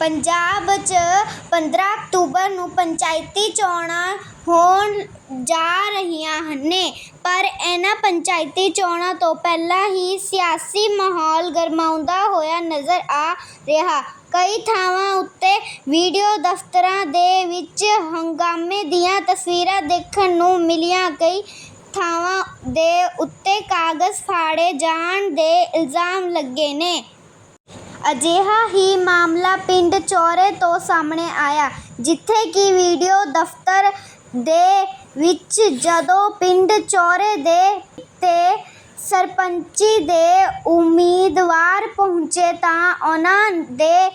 ਪੰਜਾਬ 'ਚ 15 ਅਕਤੂਬਰ ਨੂੰ ਪੰਚਾਇਤੀ ਚੋਣਾਂ ਹੋਣ ਜਾ ਰਹੀਆਂ ਹਨ ਪਰ ਇਹਨਾਂ ਪੰਚਾਇਤੀ ਚੋਣਾਂ ਤੋਂ ਪਹਿਲਾਂ ਹੀ ਸਿਆਸੀ ਮਾਹੌਲ ਗਰਮਾਉਂਦਾ ਹੋਇਆ ਨਜ਼ਰ ਆ ਰਿਹਾ। ਕਈ ਥਾਵਾਂ ਉੱਤੇ ਵੀਡੀਓ ਦਫ਼ਤਰਾਂ ਦੇ ਵਿੱਚ ਹੰਗਾਮੇ ਦੀਆਂ ਤਸਵੀਰਾਂ ਦੇਖਣ ਨੂੰ ਮਿਲੀਆਂ। ਕਈ ਥਾਵਾਂ ਦੇ ਉੱਤੇ ਕਾਗਜ਼ ਫਾੜੇ ਜਾਣ ਦੇ ਇਲਜ਼ਾਮ ਲੱਗੇ ਨੇ। ਅਜਿਹਾ ਹੀ ਮਾਮਲਾ ਪਿੰਡ ਚੌਰੇ ਤੋਂ ਸਾਹਮਣੇ ਆਇਆ, ਜਿੱਥੇ ਕਿ ਵੀਡੀਓ ਦਫ਼ਤਰ ਦੇ ਵਿੱਚ ਜਦੋਂ ਪਿੰਡ ਚੌਰੇ ਦੇ ਤੇ ਸਰਪੰਚੀ ਦੇ ਉਮੀਦਵਾਰ ਪਹੁੰਚੇ ਤਾਂ ਉਹਨਾਂ ਦੇ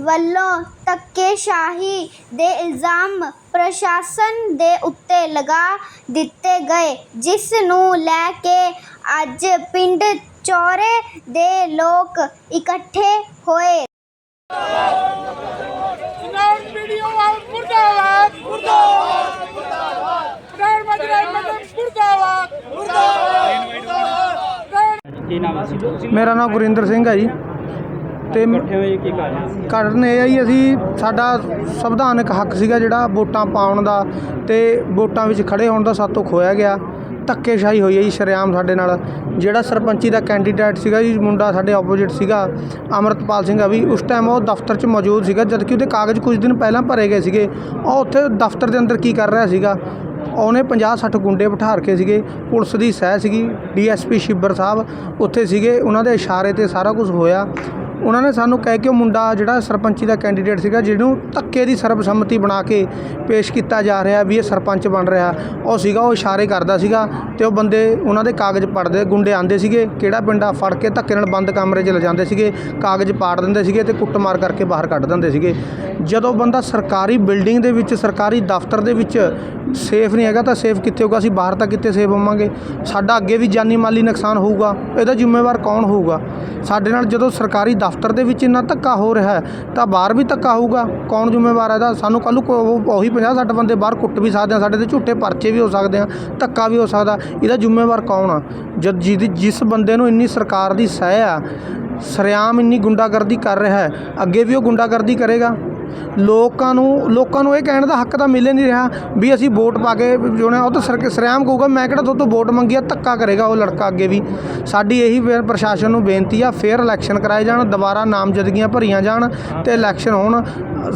ਵੱਲੋਂ ਧੱਕੇਸ਼ਾਹੀ ਦੇ ਇਲਜ਼ਾਮ ਪ੍ਰਸ਼ਾਸਨ ਦੇ ਉੱਤੇ ਲਗਾ ਦਿੱਤੇ ਗਏ, ਜਿਸ ਨੂੰ ਲੈ ਕੇ ਅੱਜ ਪਿੰਡ ਚੌਰੇ ਦੇ ਲੋਕ ਇਕੱਠੇ ਹੋਏ। ਜਨਾਬ ਵੀਡੀਓ ਵਾਲ ਮੁਰਦਾਬਾਦ ਮੁਰਦਾਬਾਦ ਪ੍ਰਧਾਨ ਮੰਤਰੀ ਮਤਲਬ ਮੁਰਦਾਬਾਦ ਕੀ ਨਾਮ ਸੀ ਮੇਰਾ ਨਾਮ ਗੁਰਿੰਦਰ ਸਿੰਘ ਹੈ ਜੀ। ਤੇ ਇਕੱਠੇ ਹੋਏ ਕੀ ਕਾਰਨ ਇਹ ਹੈ ਜੀ ਅਸੀਂ ਸਾਡਾ ਸੰਵਿਧਾਨਕ ਹੱਕ ਸੀਗਾ ਜਿਹੜਾ ਵੋਟਾਂ ਪਾਉਣ ਦਾ ਤੇ ਵੋਟਾਂ ਵਿੱਚ ਖੜੇ ਹੋਣ ਦਾ ਸਾਤੋਂ ਖੋਇਆ ਗਿਆ। ਧੱਕੇਸ਼ਾਹੀ ਹੋਈ ਹੈ ਜੀ, ਸ਼ਰੇਆਮ ਸਾਡੇ ਨਾਲ। ਜਿਹੜਾ ਸਰਪੰਚੀ ਦਾ ਕੈਂਡੀਡੇਟ ਸੀਗਾ ਜੀ, ਮੁੰਡਾ ਸਾਡੇ ਆਪੋਜੀਟ ਸੀਗਾ, ਅਮਰਤਪਾਲ ਸਿੰਘ ਆ ਵੀ, ਉਸ ਟਾਈਮ ਉਹ ਦਫ਼ਤਰ 'ਚ ਮੌਜੂਦ ਸੀਗਾ, ਜਦਕਿ ਉਹਦੇ ਕਾਗਜ਼ ਕੁਝ ਦਿਨ ਪਹਿਲਾਂ ਭਰੇ ਗਏ ਸੀਗੇ। ਉਹ ਉੱਥੇ ਦਫ਼ਤਰ ਦੇ ਅੰਦਰ ਕੀ ਕਰ ਰਿਹਾ ਸੀਗਾ? ਉਹਨੇ 50 60 ਗੁੰਡੇ ਬਿਠਾ ਰਖੇ ਸੀਗੇ, ਪੁਲਿਸ ਦੀ ਸਹਿ ਸੀਗੀ, ਡੀਐਸਪੀ ਸ਼ਿੱਬਰ ਸਾਹਿਬ ਉੱਥੇ ਸੀਗੇ, ਉਹਨਾਂ ਦੇ ਇਸ਼ਾਰੇ ਤੇ ਸਾਰਾ ਕੁਝ ਹੋਇਆ। ਉਹਨਾਂ ਨੇ ਸਾਨੂੰ ਕਹਿ ਕੇ ਉਹ ਮੁੰਡਾ ਜਿਹੜਾ ਸਰਪੰਚੀ ਦਾ ਕੈਂਡੀਡੇਟ ਸੀਗਾ, ਜਿਹਨੂੰ ਧੱਕੇ ਦੀ ਸਰਬਸੰਮਤੀ ਬਣਾ ਕੇ ਪੇਸ਼ ਕੀਤਾ ਜਾ ਰਿਹਾ ਵੀ ਇਹ ਸਰਪੰਚ ਬਣ ਰਿਹਾ, ਉਹ ਸੀਗਾ, ਉਹ ਇਸ਼ਾਰੇ ਕਰਦਾ ਸੀਗਾ ਤੇ ਉਹ ਬੰਦੇ ਉਹਨਾਂ ਦੇ ਕਾਗਜ਼ ਪੜਦੇ ਗੁੰਡੇ ਆਂਦੇ ਸੀਗੇ, ਕਿਹੜਾ ਪਿੰਡ ਆ, ਫੜ ਕੇ ਧੱਕੇ ਨਾਲ ਬੰਦ ਕਮਰੇ 'ਚ ਲੈ ਜਾਂਦੇ ਸੀਗੇ, ਕਾਗਜ਼ ਪਾੜ ਦਿੰਦੇ ਸੀਗੇ ਤੇ ਕੁੱਟਮਾਰ ਕਰਕੇ ਬਾਹਰ ਕੱਢ ਦਿੰਦੇ ਸੀਗੇ। ਜਦੋਂ ਬੰਦਾ ਸਰਕਾਰੀ ਬਿਲਡਿੰਗ ਦੇ ਵਿੱਚ, ਸਰਕਾਰੀ ਦਫ਼ਤਰ ਦੇ ਵਿੱਚ ਸੇਫ ਨਹੀਂ ਹੈਗਾ ਤਾਂ ਸੇਫ ਕਿੱਥੇ ਹੋਊਗਾ? ਅਸੀਂ ਬਾਹਰ ਤਾਂ ਕਿੱਥੇ ਸੇਫ ਹੋਵਾਂਗੇ? ਸਾਡਾ ਅੱਗੇ ਵੀ ਜਾਨੀ ਮਾਲੀ ਨੁਕਸਾਨ ਹੋਊਗਾ, ਇਹਦਾ ਜ਼ਿੰਮੇਵਾਰ ਕੌਣ ਹੋਊਗਾ? ਸਾਡੇ ਨਾਲ ਜਦੋਂ ਸਰਕਾਰੀ ਦਫ਼ਤਰ ਦੇ ਵਿੱਚ ਇੰਨਾ ਧੱਕਾ ਹੋ ਰਿਹਾ ਹੈ, ਤਾਂ ਬਾਹਰ ਵੀ ਧੱਕਾ ਹੋਊਗਾ? ਕੌਣ ਜ਼ਿੰਮੇਵਾਰ ਹੈ ਇਹਦਾ? ਸਾਨੂੰ ਕੱਲ੍ਹ ਨੂੰ ਕੋ- ਉਹੀ 50 60 ਬੰਦੇ ਬਾਹਰ ਕੁੱਟ ਵੀ ਸਕਦੇ ਆ, ਸਾਡੇ ਤੇ ਝੂਠੇ ਪਰਚੇ ਵੀ ਹੋ ਸਕਦੇ ਆ, ਧੱਕਾ ਵੀ ਹੋ ਸਕਦਾ। ਇਹਦਾ ਜ਼ਿੰਮੇਵਾਰ ਕੌਣ ਆ? ਜਦ ਜਿਹਦੀ ਜਿਸ ਬੰਦੇ ਨੂੰ ਇੰਨੀ ਸਰਕਾਰ ਦੀ ਸਹਿ ਆ, ਸਰਿਆਮ ਇੰਨੀ ਗੁੰਡਾਗਰਦੀ ਕਰ ਰਿਹਾ ਹੈ, ਅੱਗੇ ਵੀ ਉਹ ਗੁੰਡਾਗਰਦੀ ਕਰੇਗਾ? ਲੋਕਾਂ ਨੂੰ ਲੋਕਾਂ ਨੂੰ ਇਹ ਕਹਿਣ ਦਾ ਹੱਕ ਤਾਂ ਮਿਲ ਨਹੀਂ ਰਿਹਾ ਵੀ ਅਸੀਂ ਵੋਟ ਪਾ ਕੇ ਜੁਣੇ ਉਹ ਤਾਂ ਸਰਕ ਸਰਿਆਮ ਕਹੂਗਾ ਮੈਂ ਕਿਹੜਾ ਤੁਹਾਡੇ ਤੋਂ ਵੋਟ ਮੰਗੀ ਆ ਧੱਕਾ ਕਰੇਗਾ ਉਹ ਲੜਕਾ ਅੱਗੇ ਵੀ। ਸਾਡੀ ਇਹੀ ਫਿਰ ਪ੍ਰਸ਼ਾਸਨ ਨੂੰ ਬੇਨਤੀ ਆ ਫੇਰ ਇਲੈਕਸ਼ਨ ਕਰਾਏ ਜਾਣ ਦੁਬਾਰਾ ਨਾਮਜ਼ਦਗੀਆਂ ਭਰੀਆਂ ਜਾਣ ਤੇ ਇਲੈਕਸ਼ਨ ਹੋਣ।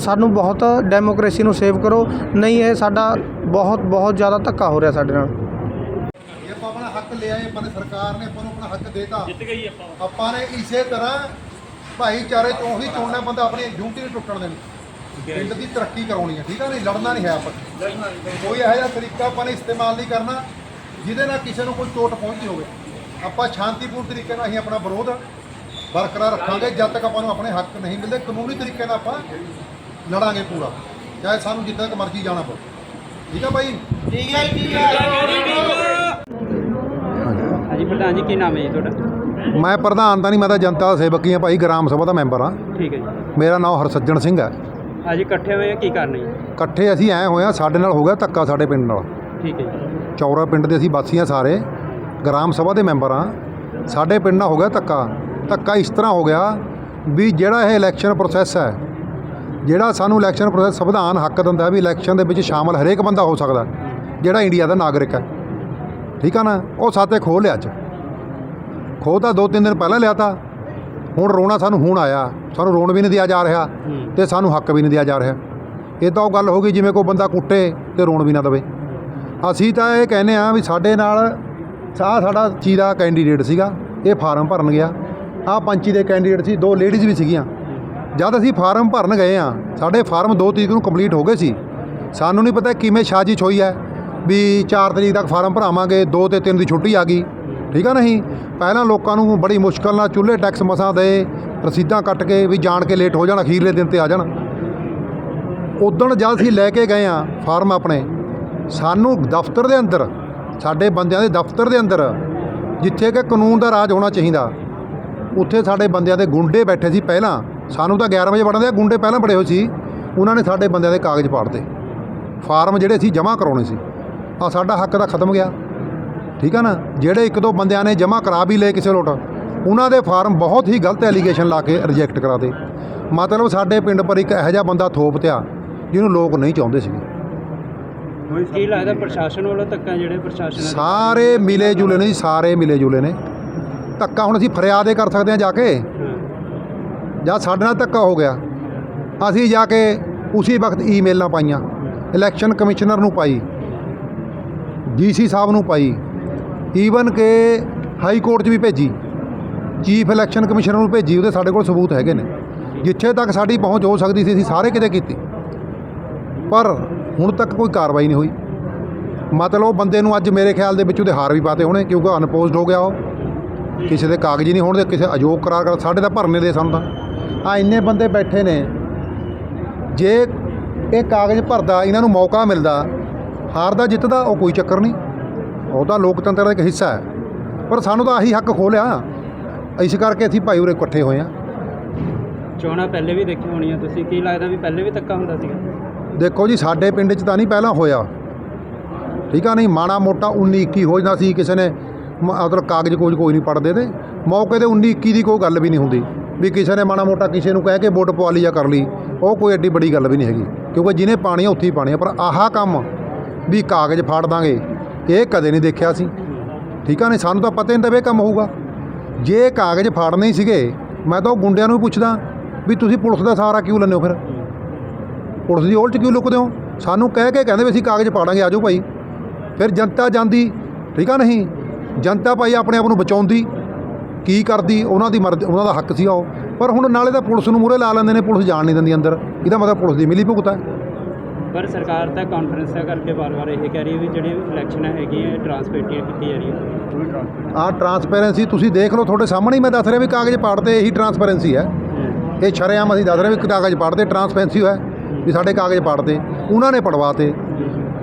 ਸਾਨੂੰ ਬਹੁਤ ਡੈਮੋਕ੍ਰੇਸੀ ਨੂੰ ਸੇਵ ਕਰੋ ਨਹੀਂ ਇਹ ਸਾਡਾ ਬਹੁਤ ਬਹੁਤ ਜ਼ਿਆਦਾ ਧੱਕਾ ਹੋ ਰਿਹਾ ਸਾਡੇ ਨਾਲ। ਇਹ ਆਪਾਂ ਆਪਣਾ ਹੱਕ ਲਿਆ ਹੈ ਆਪਾਂ ਨੇ ਸਰਕਾਰ ਨੇ ਆਪਾਂ ਨੂੰ ਆਪਣਾ ਹੱਕ ਦੇਤਾ। ਜਿੱਤ ਗਈ ਆਪਾਂ। ਆਪਾਂ ਨੇ ਇਸੇ ਤਰ੍ਹਾਂ ਭਾਈਚਾਰੇ ਤੋਂ ਹੀ ਚੁਣਨਾ ਬੰਦਾ ਆਪਣੀ ਡਿਊਟੀ ਨਹੀਂ ਟੁੱਟਣ ਦੇਣੀ। ਪਿੰਡ ਦੀ ਤਰੱਕੀ ਕਰਾਉਣੀ ਹੈ ਠੀਕ ਆ ਨਹੀਂ? ਲੜਨਾ ਨਹੀਂ ਹੈ ਆਪਾਂ। ਕੋਈ ਇਹੋ ਜਿਹਾ ਤਰੀਕਾ ਆਪਾਂ ਨੇ ਇਸਤੇਮਾਲ ਨਹੀਂ ਕਰਨਾ ਜਿਹਦੇ ਨਾਲ ਕਿਸੇ ਨੂੰ ਕੋਈ ਚੋਟ ਪਹੁੰਚਦੀ ਹੋਵੇ। ਆਪਾਂ ਸ਼ਾਂਤੀਪੂਰਨ ਤਰੀਕੇ ਨਾਲ ਹੀ ਆਪਣਾ ਵਿਰੋਧ ਬਰਕਰਾਰ ਰੱਖਾਂਗੇ ਜਦ ਤੱਕ ਆਪਾਂ ਨੂੰ ਆਪਣੇ ਹੱਕ ਨਹੀਂ ਮਿਲਦੇ ਕਾਨੂੰਨੀ ਤਰੀਕੇ ਨਾਲ ਆਪਾਂ ਲੜਾਂਗੇ ਪੂਰਾ। ਚਾਹੇ ਸਾਨੂੰ ਜਿੱਦਾਂ ਤੱਕ ਮਰਜ਼ੀ ਜਾਣਾ ਪਵੇ। ਠੀਕ ਆ ਭਾਈ ਹਾਂਜੀ ਪ੍ਰਧਾਨ ਜੀ ਕੀ ਨਾਮ ਹੈ ਜੀ ਤੁਹਾਡਾ? ਮੈਂ ਪ੍ਰਧਾਨ ਤਾਂ ਨਹੀਂ ਮੈਂ ਤਾਂ ਜਨਤਾ ਸੇਵਕ ਹੀ ਹਾਂ ਭਾਈ ਗ੍ਰਾਮ ਸਭਾ ਦਾ ਮੈਂਬਰ ਹਾਂ। ਠੀਕ ਹੈ ਜੀ। ਮੇਰਾ ਨਾਮ ਹਰਸੱਜਣ ਸਿੰਘ ਹੈ। ਅੱਜ ਇਕੱਠੇ ਹੋਏ ਕੀ ਕਾਰਨ ਜੀ? ਇਕੱਠੇ ਅਸੀਂ ਐ ਹੋਏ ਆ ਸਾਡੇ ਨਾਲ ਹੋ ਗਿਆ ਧੱਕਾ ਸਾਡੇ ਪਿੰਡ ਨਾਲ। ਠੀਕ ਹੈ ਜੀ। ਚੌਰਾ ਪਿੰਡ ਦੇ ਅਸੀਂ ਵਾਸੀ ਹਾਂ ਸਾਰੇ ਗ੍ਰਾਮ ਸਭਾ ਦੇ ਮੈਂਬਰ ਹਾਂ ਸਾਡੇ ਪਿੰਡ ਨਾਲ ਹੋ ਗਿਆ ਧੱਕਾ। ਧੱਕਾ ਇਸ ਤਰ੍ਹਾਂ ਹੋ ਗਿਆ ਵੀ ਜਿਹੜਾ ਇਹ ਇਲੈਕਸ਼ਨ ਪ੍ਰੋਸੈਸ ਹੈ ਜਿਹੜਾ ਸਾਨੂੰ ਇਲੈਕਸ਼ਨ ਪ੍ਰੋਸੈਸ ਸੰਵਿਧਾਨ ਹੱਕ ਦਿੰਦਾ ਵੀ ਇਲੈਕਸ਼ਨ ਦੇ ਵਿੱਚ ਸ਼ਾਮਲ ਹਰੇਕ ਬੰਦਾ ਹੋ ਸਕਦਾ ਜਿਹੜਾ ਇੰਡੀਆ ਦਾ ਨਾਗਰਿਕ ਹੈ। ਠੀਕ ਆ ਨਾ? ਉਹ ਸਾਤੇ ਖੋਹ ਲਿਆ ਅੱਜ। ਖੋਹ ਤਾਂ ਦੋ ਤਿੰਨ ਦਿਨ ਪਹਿਲਾਂ ਲਿਆ ਤਾ। ਹੁਣ ਰੋਣਾ ਸਾਨੂੰ ਹੁਣ ਆਇਆ। ਸਾਨੂੰ ਰੋਣ ਵੀ ਨਹੀਂ ਦਿਆ ਜਾ ਰਿਹਾ ਤੇ ਸਾਨੂੰ ਹੱਕ ਵੀ ਨਹੀਂ ਦਿਆ ਜਾ ਰਿਹਾ। ਇਹ ਤਾਂ ਉਹ ਗੱਲ ਹੋ ਗਈ ਜਿਵੇਂ ਕੋਈ ਬੰਦਾ ਕੁੱਟੇ ਤੇ ਰੋਣ ਵੀ ਨਾ ਦਵੇ। ਅਸੀਂ ਤਾਂ ਇਹ ਕਹਿੰਦੇ ਆ ਵੀ ਸਾਡੇ ਨਾਲ ਆਹ ਸਾਡਾ ਚੀ ਦਾ ਕੈਂਡੀਡੇਟ ਸੀਗਾ ਇਹ ਫਾਰਮ ਭਰਨ ਗਿਆ। ਆਹ ਪੰਚੀ ਦੇ ਕੈਂਡੀਡੇਟ ਸੀ ਦੋ ਲੇਡੀਜ਼ ਵੀ ਸੀਗੀਆਂ। ਜਦ ਅਸੀਂ ਫਾਰਮ ਭਰਨ ਗਏ ਆ ਸਾਡੇ ਫਾਰਮ 2 ਤਰੀਕ ਨੂੰ ਕੰਪਲੀਟ ਹੋ ਗਏ ਸੀ। ਸਾਨੂੰ ਨਹੀਂ ਪਤਾ ਕਿਵੇਂ ਸਾਜ਼ਿਸ਼ ਹੋਈ ਹੈ ਵੀ 4 ਤਰੀਕ ਤੱਕ ਫਾਰਮ ਭਰਾਵਾਂਗੇ 2 ਤੇ 3 ਦੀ ਛੁੱਟੀ ਆ ਗਈ। ਠੀਕ ਆ ਨਹੀਂ? ਪਹਿਲਾਂ ਲੋਕਾਂ ਨੂੰ ਬੜੀ ਮੁਸ਼ਕਲ ਨਾਲ ਚੁੱਲ੍ਹੇ ਟੈਕਸ ਮਸਾਂ ਦੇ ਰਸੀਦਾਂ ਕੱਟ ਕੇ ਵੀ ਜਾਣ ਕੇ ਲੇਟ ਹੋ ਜਾਣ, ਅਖੀਰਲੇ ਦਿਨ ਤੇ ਆ ਜਾਣ। ਉਦਣ ਜਦ ਅਸੀਂ ਲੈ ਕੇ ਗਏ ਆ ਫਾਰਮ ਆਪਣੇ, ਸਾਨੂੰ ਦਫ਼ਤਰ ਦੇ ਅੰਦਰ, ਸਾਡੇ ਬੰਦਿਆਂ ਦੇ ਦਫ਼ਤਰ ਦੇ ਅੰਦਰ, ਜਿੱਥੇ ਕਿ ਕਾਨੂੰਨ ਦਾ ਰਾਜ ਹੋਣਾ ਚਾਹੀਦਾ, ਉੱਥੇ ਸਾਡੇ ਬੰਦਿਆਂ ਦੇ ਗੁੰਡੇ ਬੈਠੇ ਸੀ ਪਹਿਲਾਂ। ਸਾਨੂੰ ਤਾਂ 11 ਵਜੇ ਵੜਨ ਦੇ, ਗੁੰਡੇ ਪਹਿਲਾਂ ਬੜੇ ਹੋਏ ਸੀ। ਉਹਨਾਂ ਨੇ ਸਾਡੇ ਬੰਦਿਆਂ ਦੇ ਕਾਗਜ਼ ਪਾੜਦੇ ਫਾਰਮ ਜਿਹੜੇ ਸੀ ਜਮ੍ਹਾਂ ਕਰਾਉਣੇ ਸੀ। ਆ ਸਾਡਾ ਹੱਕ ਤਾਂ ਖਤਮ ਗਿਆ। ਠੀਕ ਆ ਨਾ? ਜਿਹੜੇ ਇੱਕ ਦੋ ਬੰਦਿਆਂ ਨੇ ਜਮ੍ਹਾਂ ਕਰਾ ਵੀ ਲਏ ਕਿਸੇ ਲੋਟ ਉਹਨਾਂ ਦੇ ਫਾਰਮ ਬਹੁਤ ਹੀ ਗਲਤ ਐਲੀਗੇਸ਼ਨ ਲਾ ਕੇ ਰਿਜੈਕਟ ਕਰਾ ਦੇ ਮਤਲਬ ਸਾਡੇ ਪਿੰਡ ਪਰ ਇੱਕ ਇਹੋ ਜਿਹਾ ਬੰਦਾ ਥੋਪਤਿਆ ਜਿਹਨੂੰ ਲੋਕ ਨਹੀਂ ਚਾਹੁੰਦੇ ਸੀਗੇ। ਕੀ ਲੱਗਦਾ ਪ੍ਰਸ਼ਾਸਨ ਵੱਲੋਂ ਧੱਕਾ ਜਿਹੜੇ ਪ੍ਰਸ਼ਾਸਨ ਸਾਰੇ ਮਿਲੇ ਜੁਲੇ ਨੇ ਜੀ ਸਾਰੇ ਮਿਲੇ ਜੁਲੇ ਨੇ। ਧੱਕਾ ਹੁਣ ਅਸੀਂ ਫਰਿਆਦ ਇਹ ਕਰ ਸਕਦੇ ਹਾਂ ਜਾ ਕੇ। ਹਾਂ। ਜਾਂ ਸਾਡੇ ਨਾਲ ਧੱਕਾ ਹੋ ਗਿਆ। ਅਸੀਂ ਜਾ ਕੇ ਉਸੇ ਵਕਤ ਈਮੇਲਾਂ ਪਾਈਆਂ। ਇਲੈਕਸ਼ਨ ਕਮਿਸ਼ਨਰ ਨੂੰ ਪਾਈ। ਡੀਸੀ ਸਾਹਿਬ ਨੂੰ ਪਾਈ। ਈਵਨ ਕਿ ਹਾਈ ਕੋਰਟ 'ਚ ਵੀ ਭੇਜੀ। ਚੀਫ ਇਲੈਕਸ਼ਨ ਕਮਿਸ਼ਨਰ ਨੂੰ ਭੇਜੀ, ਉਹਦੇ ਸਾਡੇ ਕੋਲ ਸਬੂਤ ਹੈਗੇ ਨੇ। ਜਿੱਥੇ ਤੱਕ ਸਾਡੀ ਪਹੁੰਚ ਹੋ ਸਕਦੀ ਸੀ, ਅਸੀਂ ਸਾਰੇ ਕਿਤੇ ਕੀਤੀ। ਪਰ ਹੁਣ ਤੱਕ ਕੋਈ ਕਾਰਵਾਈ ਨਹੀਂ ਹੋਈ। ਮਤਲਬ ਉਹ ਬੰਦੇ ਨੂੰ ਅੱਜ ਮੇਰੇ ਖਿਆਲ ਦੇ ਵਿੱਚ ਉਹਦੇ ਹਾਰ ਵੀ ਪਾਤੇ ਹੋਣੇ, ਕਿਉਂਕਿ ਅਨਪੋਜ਼ਡ ਹੋ ਗਿਆ ਉਹ। ਕਿਸੇ ਦੇ ਕਾਗਜ਼ੀ ਨਹੀਂ ਹੋਣ ਦੇ ਕਿਸੇ ਅਯੋਗ ਕਰਾਰ ਕਰ ਸਾਡੇ ਤਾਂ ਭਰਨੇ ਦੇ ਸਾਨੂੰ ਤਾਂ। ਆ ਇੰਨੇ ਬੰਦੇ ਬੈਠੇ ਨੇ। ਜੇ ਇਹ ਕਾਗਜ਼ ਭਰਦਾ, ਇਹਨਾਂ ਨੂੰ ਮੌਕਾ ਮਿਲਦਾ ਹਾਰਦਾ ਜਿੱਤਦਾ, ਉਹ ਕੋਈ ਚੱਕਰ ਨਹੀਂ। ਉਹ ਤਾਂ ਲੋਕਤੰਤਰ ਦਾ ਇੱਕ ਹਿੱਸਾ ਹੈ। ਪਰ ਸਾਨੂੰ ਤਾਂ ਆਹੀ ਹੱਕ ਖੋਲਿਆ ਇਸ ਕਰਕੇ ਅਸੀਂ ਭਾਈ ਉਰੇ ਇਕੱਠੇ ਹੋਏ ਆ ਚੋਣਾਂ ਪਹਿਲੇ ਵੀ ਦੇਖੀਆਂ ਹੋਣੀਆਂ ਤੁਸੀਂ। ਕੀ ਲੱਗਦਾ ਵੀ ਪਹਿਲੇ ਵੀ ਧੱਕਾ ਹੁੰਦਾ ਸੀਗਾ? ਦੇਖੋ ਜੀ ਸਾਡੇ ਪਿੰਡ 'ਚ ਤਾਂ ਨਹੀਂ ਪਹਿਲਾਂ ਹੋਇਆ। ਠੀਕ ਆ ਨਹੀਂ ਮਾੜਾ ਮੋਟਾ 19 21 ਹੋ ਜਾਂਦਾ ਸੀ। ਕਿਸੇ ਨੇ ਮ- ਮਤਲਬ ਕਾਗਜ਼ ਕੋਈ ਕੋਈ ਨਹੀਂ ਪੜਦੇ ਤੇ। ਮੌਕੇ ਤੇ 19 21 ਦੀ ਕੋਈ ਗੱਲ ਵੀ ਨਹੀਂ ਹੁੰਦੀ। ਵੀ ਕਿਸੇ ਨੇ ਮਾੜਾ ਮੋਟਾ ਕਿਸੇ ਨੂੰ ਕਹਿ ਕੇ ਵੋਟ ਪਵਾ ਲਈ ਜਾਂ ਕਰ ਲਈ। ਉਹ ਕੋਈ ਐਡੀ ਵੱਡੀ ਗੱਲ ਵੀ ਨਹੀਂ ਹੈਗੀ। ਕਿਉਂਕਿ ਜਿਹਨੇ ਪਾਣੀ ਆ ਉੱਥੇ ਹੀ ਪਾਣੀ ਆ। ਪਰ ਆਹਾ ਕੰਮ ਵੀ ਕਾਗਜ਼ ਫਾੜ ਦਾਂਗੇ। ਇਹ ਕਦੇ ਨਹੀਂ ਦੇਖਿਆ ਸੀ। ਠੀਕ ਆ, ਨਹੀਂ ਸਾਨੂੰ ਤਾਂ ਪਤਾ ਹੀ ਨਹੀਂ ਤਾਂ ਵੀ ਇਹ ਕੰਮ ਹੋਊਗਾ। ਜੇ ਕਾਗਜ਼ ਫਾੜਨੇ ਹੀ ਸੀਗੇ, ਮੈਂ ਤਾਂ ਉਹ ਗੁੰਡਿਆਂ ਨੂੰ ਵੀ ਪੁੱਛਦਾ ਵੀ ਤੁਸੀਂ ਪੁਲਿਸ ਦਾ ਸਹਾਰਾ ਕਿਉਂ ਲੈਂਦੇ ਹੋ ਫਿਰ? ਪੁਲਿਸ ਦੀ ਓਲਟ ਕਿਉਂ ਲੁਕਦੇ ਹੋ? ਸਾਨੂੰ ਕਹਿ ਕੇ ਕਹਿੰਦੇ ਵੀ ਅਸੀਂ ਕਾਗਜ਼ ਪਾੜਾਂਗੇ ਆਜੋ ਭਾਈ। ਫਿਰ ਜਨਤਾ ਜਾਂਦੀ, ਠੀਕ ਆ, ਨਹੀਂ? ਜਨਤਾ ਭਾਈ ਆਪਣੇ ਆਪ ਨੂੰ ਬਚਾਉਂਦੀ, ਕੀ ਕਰਦੀ, ਉਹਨਾਂ ਦੀ ਮਰਜ਼ੀ, ਉਹਨਾਂ ਦਾ ਹੱਕ ਸੀ ਉਹ। ਪਰ ਹੁਣ ਨਾਲੇ ਤਾਂ ਪੁਲਿਸ ਨੂੰ ਮੂਹਰੇ ਲਾ ਲੈਂਦੇ ਨੇ, ਪੁਲਿਸ ਜਾਣ ਨਹੀਂ ਦਿੰਦੀ ਅੰਦਰ। ਇਹਦਾ ਮਤਲਬ ਪੁਲਿਸ ਦੀ ਮਿਲੀ ਭੁਗਤ ਹੈ ਪਰ ਸਰਕਾਰ ਤਾਂ ਕਾਨਫਰੰਸ ਕਰਕੇ ਵਾਰ-ਵਾਰ ਇਹ ਕਹਿ ਰਹੀ ਹੈ ਵੀ ਜਿਹੜੀ ਇਲੈਕਸ਼ਨ ਹੈਗੀ ਹੈ ਟਰਾਂਸਪੇਰੈਂਟੀ ਕੀਤੀ ਜਾ ਰਹੀ ਹੈ ਆਹ ਟਰਾਂਸਪੇਰੈਂਸੀ ਤੁਸੀਂ ਦੇਖ ਲਓ ਤੁਹਾਡੇ ਸਾਹਮਣੇ ਹੀ ਮੈਂ ਦੱਸ ਰਿਹਾ ਵੀ ਕਾਗਜ਼ ਪਾੜਦੇ ਇਹੀ ਟਰਾਂਸਪੇਰੈਂਸੀ ਹੈ। ਇਹ ਸ਼ਰੇਆਮ ਅਸੀਂ ਦੱਸ ਰਹੇ ਵੀ ਕਾਗਜ਼ ਪੜਦੇ ਟਰਾਂਸਪੇਰੈਂਸੀ ਹੋਇਆ ਵੀ ਸਾਡੇ ਕਾਗਜ਼ ਪੜਦੇ ਉਹਨਾਂ ਨੇ ਪੜਵਾਤੇ।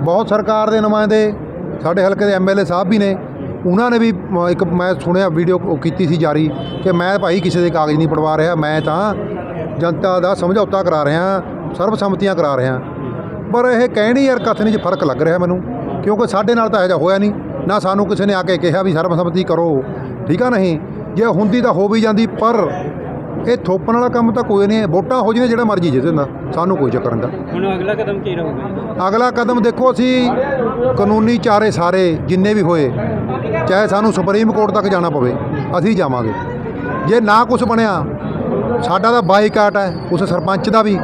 ਬਹੁਤ ਸਰਕਾਰ ਦੇ ਨੁਮਾਇੰਦੇ ਸਾਡੇ ਹਲਕੇ ਦੇ ਐਮਐਲਏ ਸਾਹਿਬ ਵੀ ਨੇ ਉਹਨਾਂ ਨੇ ਵੀ ਇੱਕ ਮੈਂ ਸੁਣਿਆ ਵੀਡੀਓ ਕੀਤੀ ਸੀ ਜਾਰੀ ਕਿ ਮੈਂ ਭਾਈ ਕਿਸੇ ਦੇ ਕਾਗਜ਼ ਨਹੀਂ ਪੜਵਾ ਰਿਹਾ ਮੈਂ ਤਾਂ ਜਨਤਾ ਦਾ ਸਮਝੌਤਾ ਕਰਾ ਰਿਹਾ ਸਰਬਸੰਮਤੀਆਂ ਕਰਾ ਰਿਹਾ। ਪਰ ਇਹ ਕਹਿਣੀ ਯਾਰ ਕਥਨੀ 'ਚ ਫ਼ਰਕ ਲੱਗ ਰਿਹਾ ਮੈਨੂੰ ਕਿਉਂਕਿ ਸਾਡੇ ਨਾਲ ਤਾਂ ਇਹੋ ਜਿਹਾ ਹੋਇਆ ਨਹੀਂ ਨਾ ਸਾਨੂੰ ਕਿਸੇ ਨੇ ਆ ਕੇ ਕਿਹਾ ਵੀ ਸਰਬਸੰਮਤੀ ਕਰੋ ਠੀਕ ਆ ਨਹੀਂ? ਜੇ ਹੁੰਦੀ ਤਾਂ ਹੋ ਵੀ ਜਾਂਦੀ ਪਰ ਇਹ ਥੋਪਣ ਵਾਲਾ ਕੰਮ ਤਾਂ ਕੋਈ ਨਹੀਂ ਵੋਟਾਂ ਹੋ ਜਿਹਨੇ ਜਿਹੜਾ ਮਰਜ਼ੀ ਜਿੱਤ ਦਿੰਦਾ ਸਾਨੂੰ ਕੋਈ ਚੱਕਰ ਨਹੀਂ ਹੁਣ ਅਗਲਾ ਕਦਮ ਕੀ ਰਹੂਗਾ? ਅਗਲਾ ਕਦਮ ਦੇਖੋ ਅਸੀਂ ਕਾਨੂੰਨੀ ਚਾਰੇ ਸਾਰੇ ਜਿੰਨੇ ਵੀ ਹੋਏ ਚਾਹੇ ਸਾਨੂੰ ਸੁਪਰੀਮ ਕੋਰਟ ਤੱਕ ਜਾਣਾ ਪਵੇ ਅਸੀਂ ਜਾਵਾਂਗੇ। ਜੇ ਨਾ ਕੁਝ ਬਣਿਆ ਸਾਡਾ ਤਾਂ ਬਾਈਕਾਟ ਹੈ ਉਸ ਸਰਪੰਚ ਦਾ ਵੀ।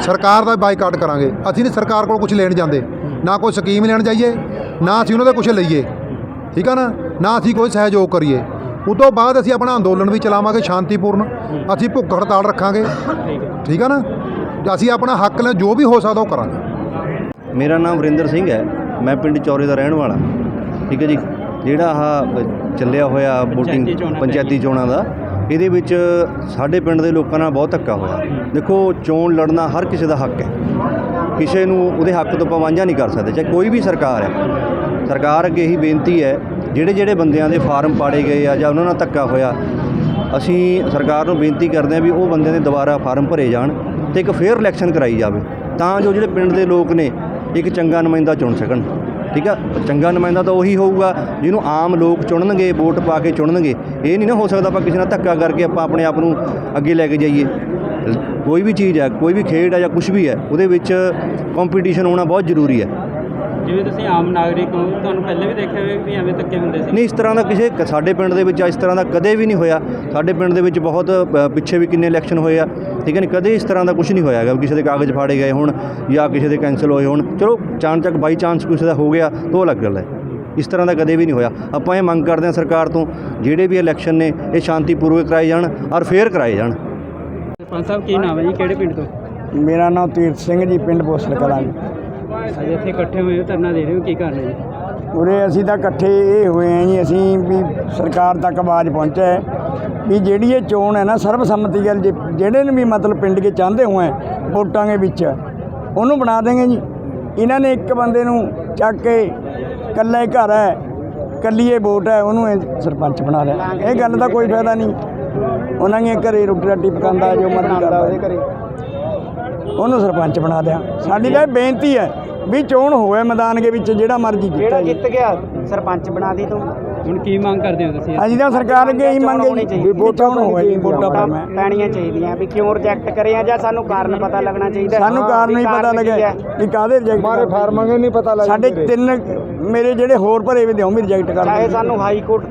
ਸਰਕਾਰ ਦਾ ਬਾਈਕਾਟ ਕਰਾਂਗੇ। ਅਸੀਂ ਨਹੀਂ ਸਰਕਾਰ ਕੋਲ ਕੁਝ ਲੈਣ ਜਾਂਦੇ। ਨਾ ਕੋਈ ਸਕੀਮ ਲੈਣ ਜਾਈਏ ਨਾ ਅਸੀਂ ਉਹਨਾਂ ਦਾ ਕੁਝ ਲਈਏ। ਠੀਕ ਆ ਨਾ? ਨਾ ਅਸੀਂ ਕੋਈ ਸਹਿਯੋਗ ਕਰੀਏ। ਉਦੋਂ ਬਾਅਦ ਅਸੀਂ ਆਪਣਾ ਅੰਦੋਲਨ ਵੀ ਚਲਾਵਾਂਗੇ ਸ਼ਾਂਤੀਪੂਰਨ। ਅਸੀਂ ਭੁੱਖ ਹੜਤਾਲ ਰੱਖਾਂਗੇ। ਠੀਕ ਆ ਨਾ? ਅਸੀਂ ਆਪਣਾ ਹੱਕ ਲੈ ਜੋ ਵੀ ਹੋ ਸਕਦਾ ਉਹ ਕਰਾਂਗੇ। ਮੇਰਾ ਨਾਮ ਵਰਿੰਦਰ ਸਿੰਘ ਹੈ। ਮੈਂ ਪਿੰਡ ਚੌਰੇ ਦਾ ਰਹਿਣ ਵਾਲਾ। ਠੀਕ ਹੈ ਜੀ। ਜਿਹੜਾ ਆਹ ਚੱਲਿਆ ਹੋਇਆ ਚੋਣਾਂ ਪੰਚਾਇਤੀ ਚੋਣਾਂ ਦਾ ਇਹਦੇ ਵਿੱਚ ਸਾਡੇ ਪਿੰਡ ਦੇ ਲੋਕਾਂ ਨਾਲ ਬਹੁਤ ਧੱਕਾ ਹੋਇਆ। ਦੇਖੋ, ਚੋਣ ਲੜਨਾ ਹਰ ਕਿਸੇ ਦਾ ਹੱਕ ਹੈ। ਕਿਸੇ ਨੂੰ ਉਹਦੇ ਹੱਕ ਤੋਂ ਪਵਾਂਝਾ ਨਹੀਂ ਕਰ ਸਕਦੇ, ਚਾਹੇ ਕੋਈ ਵੀ ਸਰਕਾਰ ਹੈ। ਸਰਕਾਰ ਅੱਗੇ ਇਹੀ ਬੇਨਤੀ ਹੈ, ਜਿਹੜੇ ਜਿਹੜੇ ਬੰਦਿਆਂ ਦੇ ਫਾਰਮ ਪਾੜੇ ਗਏ ਆ ਜਾਂ ਉਹਨਾਂ ਨਾਲ ਧੱਕਾ ਹੋਇਆ, ਅਸੀਂ ਸਰਕਾਰ ਨੂੰ ਬੇਨਤੀ ਕਰਦੇ ਹਾਂ ਵੀ ਉਹ ਬੰਦਿਆਂ ਦੇ ਦੁਬਾਰਾ ਫਾਰਮ ਭਰੇ ਜਾਣ ਤੇ ਇੱਕ ਫੇਅਰ ਇਲੈਕਸ਼ਨ ਕਰਾਈ ਜਾਵੇ, ਤਾਂ ਜੋ ਜਿਹੜੇ ਪਿੰਡ ਦੇ ਲੋਕ ਨੇ ਇੱਕ ਚੰਗਾ ਨੁਮਾਇੰਦਾ ਚੁਣ ਸਕਣ। ਠੀਕ ਆ? ਚੰਗਾ ਨੁਮਾਇੰਦਾ ਤਾਂ ਉਹੀ ਹੋਊਗਾ, ਜਿਹਨੂੰ ਆਮ ਲੋਕ ਚੁਣਨਗੇ, ਵੋਟ ਪਾ ਕੇ ਚੁਣਨਗੇ। ਇਹ ਨਹੀਂ ਨਾ ਹੋ ਸਕਦਾ ਆਪਾਂ ਕਿਸੇ ਨਾਲ ਧੱਕਾ ਕਰਕੇ ਆਪਾਂ ਆਪਣੇ ਆਪ ਨੂੰ ਅੱਗੇ ਲੈ ਕੇ ਜਾਈਏ। ਕੋਈ ਵੀ ਚੀਜ਼ ਹੈ, ਕੋਈ ਵੀ ਖੇਡ ਹੈ ਜਾਂ ਕੁਝ ਵੀ ਹੈ, ਉਹਦੇ ਵਿੱਚ ਕੰਪੀਟੀਸ਼ਨ ਹੋਣਾ ਬਹੁਤ ਜ਼ਰੂਰੀ ਹੈ। ਜਿਵੇਂ ਤੁਸੀਂ ਆਮ ਨਾਗਰਿਕ ਹੋ ਤੁਹਾਨੂੰ ਪਹਿਲੇ ਵੀ ਦੇਖਿਆ ਹੋਵੇ ਵੀ ਐਵੇਂ ਧੱਕੇ ਹੁੰਦੇ ਸੀ। ਨਹੀਂ ਇਸ ਤਰ੍ਹਾਂ ਦਾ ਕਿਸੇ ਸਾਡੇ ਪਿੰਡ ਦੇ ਵਿੱਚ ਇਸ ਤਰ੍ਹਾਂ ਦਾ ਕਦੇ ਵੀ ਨਹੀਂ ਹੋਇਆ। ਸਾਡੇ ਪਿੰਡ ਦੇ ਵਿੱਚ ਬਹੁਤ ਅ, ਪਿੱਛੇ ਵੀ ਕਿੰਨੇ ਇਲੈਕਸ਼ਨ ਹੋਏ ਆ। ਠੀਕ ਹੈ ਨਹੀਂ ਕਦੇ ਇਸ ਤਰ੍ਹਾਂ ਦਾ ਕੁਝ ਨਹੀਂ ਹੋਇਆ ਹੈਗਾ ਵੀ ਕਿਸੇ ਦੇ ਕਾਗਜ਼ ਫਾੜੇ ਗਏ ਹੋਣ ਜਾਂ ਕਿਸੇ ਦੇ ਕੈਂਸਲ ਹੋਏ ਹੋਣ। ਚਲੋ ਚਾਨਚੱਕ ਬਾਈ ਚਾਂਸ ਕਿਸੇ ਦਾ ਹੋ ਗਿਆ ਤਾਂ ਉਹ ਅਲੱਗ ਗੱਲ ਹੈ। ਇਸ ਤਰ੍ਹਾਂ ਦਾ ਕਦੇ ਵੀ ਨਹੀਂ ਹੋਇਆ। ਆਪਾਂ ਇਹ ਮੰਗ ਕਰਦੇ ਹਾਂ ਸਰਕਾਰ ਤੋਂ ਜਿਹੜੇ ਵੀ ਇਲੈਕਸ਼ਨ ਨੇ ਇਹ ਸ਼ਾਂਤੀਪੂਰਵਕ ਕਰਾਏ ਜਾਣ ਔਰ ਫੇਅਰ ਕਰਾਏ ਜਾਣ। ਸਰਪੰਚ ਸਾਹਿਬ ਕੀ ਨਾਮ ਹੈ ਜੀ? ਕਿਹੜੇ ਪਿੰਡ ਤੋਂ? ਮੇਰਾ ਨਾਮ ਤੀਰਥ ਸਿੰਘ ਜੀ ਪਿੰਡ ਬੋਸਲ ਕਲਾਂ ਅੱਜ ਇੱਥੇ ਇਕੱਠੇ ਹੋਏ ਹੋ ਧਰਨਾ ਦੇ ਰਹੇ ਹੋ ਕੀ ਕਰ ਰਹੇ ਜੀ ਉਰੇ ਅਸੀਂ ਤਾਂ ਇਕੱਠੇ ਇਹ ਹੋਏ ਆ ਜੀ, ਅਸੀਂ ਵੀ ਸਰਕਾਰ ਤੱਕ ਆਵਾਜ਼ ਪਹੁੰਚਿਆ ਵੀ ਜਿਹੜੀ ਇਹ ਚੋਣ ਹੈ ਨਾ, ਸਰਬਸੰਮਤੀ ਗੱਲ ਜੇ- ਜਿਹੜੇ ਨੂੰ ਵੀ ਮਤਲਬ ਪਿੰਡ ਕੇ ਚਾਹੁੰਦੇ ਹੋਏ ਵੋਟਾਂ ਦੇ ਵਿੱਚ, ਉਹਨੂੰ ਬਣਾ ਦੇਂਗੇ ਜੀ। ਇਹਨਾਂ ਨੇ ਇੱਕ ਬੰਦੇ ਨੂੰ ਚੱਕ ਕੇ ਇਕੱਲਾ ਹੀ ਘਰ ਹੈ, ਇਕੱਲੀ ਇਹ ਵੋਟ ਹੈ, ਉਹਨੂੰ ਇਹ ਸਰਪੰਚ ਬਣਾ ਲਿਆ ਇਹ ਗੱਲ ਦਾ ਕੋਈ ਫਾਇਦਾ ਨਹੀਂ। ਉਹਨਾਂ ਨੇ ਘਰੇ ਰੋਟੀ ਰਾਟੀ ਪਕਾਉਂਦਾ, ਜੋ ਮਰਜ਼ੀ ਕਰਦਾ। ਉਹਦੇ ਘਰੇ ਉਹਨੂੰ ਸਰਪੰਚ ਬਣਾ ਦਿਆ। ਸਾਡੀ ਤਾਂ ਬੇਨਤੀ ਹੈ ਵੀ ਚੋਣ ਹੋਵੇ ਮੈਦਾਨ ਦੇ ਵਿੱਚ ਜਿਹੜਾ ਮਰਜ਼ੀ ਜਿੱਤੇ ਜੀ ਜਿੱਤ ਗਿਆ? ਸਰਪੰਚ ਬਣਾ ਦੀ ਤੂੰ। ਹੁਣ ਕੀ ਮੰਗ ਕਰਦੇ ਹੋ ਤੁਸੀਂ? ਅਸੀਂ ਤਾਂ ਸਰਕਾਰ ਅੱਗੇ ਹੀ ਮੰਗੇ ਵੀ ਵੋਟਾਂ ਹੋਵੇ ਜੀ ਵੋਟਾਂ ਪਾਵੇਂ ਪੈਣੀਆਂ ਚਾਹੀਦੀਆਂ ਵੀ ਕਿਉਂ ਰਿਜੈਕਟ ਕਰੇ ਆ ਜਾਂ ਸਾਨੂੰ ਕਾਰਨ ਪਤਾ ਲੱਗਣਾ ਚਾਹੀਦਾ? ਸਾਨੂੰ ਕਾਰਨ ਨਹੀਂ ਪਤਾ ਲੱਗਿਆ ਕਿ ਕਾਹਦੇ ਰਿਜੈਕਟ ਮਾਰੇ ਫਾਰਮਾਂ ਨਹੀਂ ਪਤਾ ਲੱਗਦਾ ਸਾਡੇ ਤਿੰਨ ਮੇਰੇ ਜਿਹੜੇ ਹੋਰ ਭਰੇ ਵੀ ਦਿਓ ਵੀ ਰਿਜੈਕਟ ਕਰ ਚਾਹੇ ਸਾਨੂੰ ਹਾਈ ਕੋਰਟ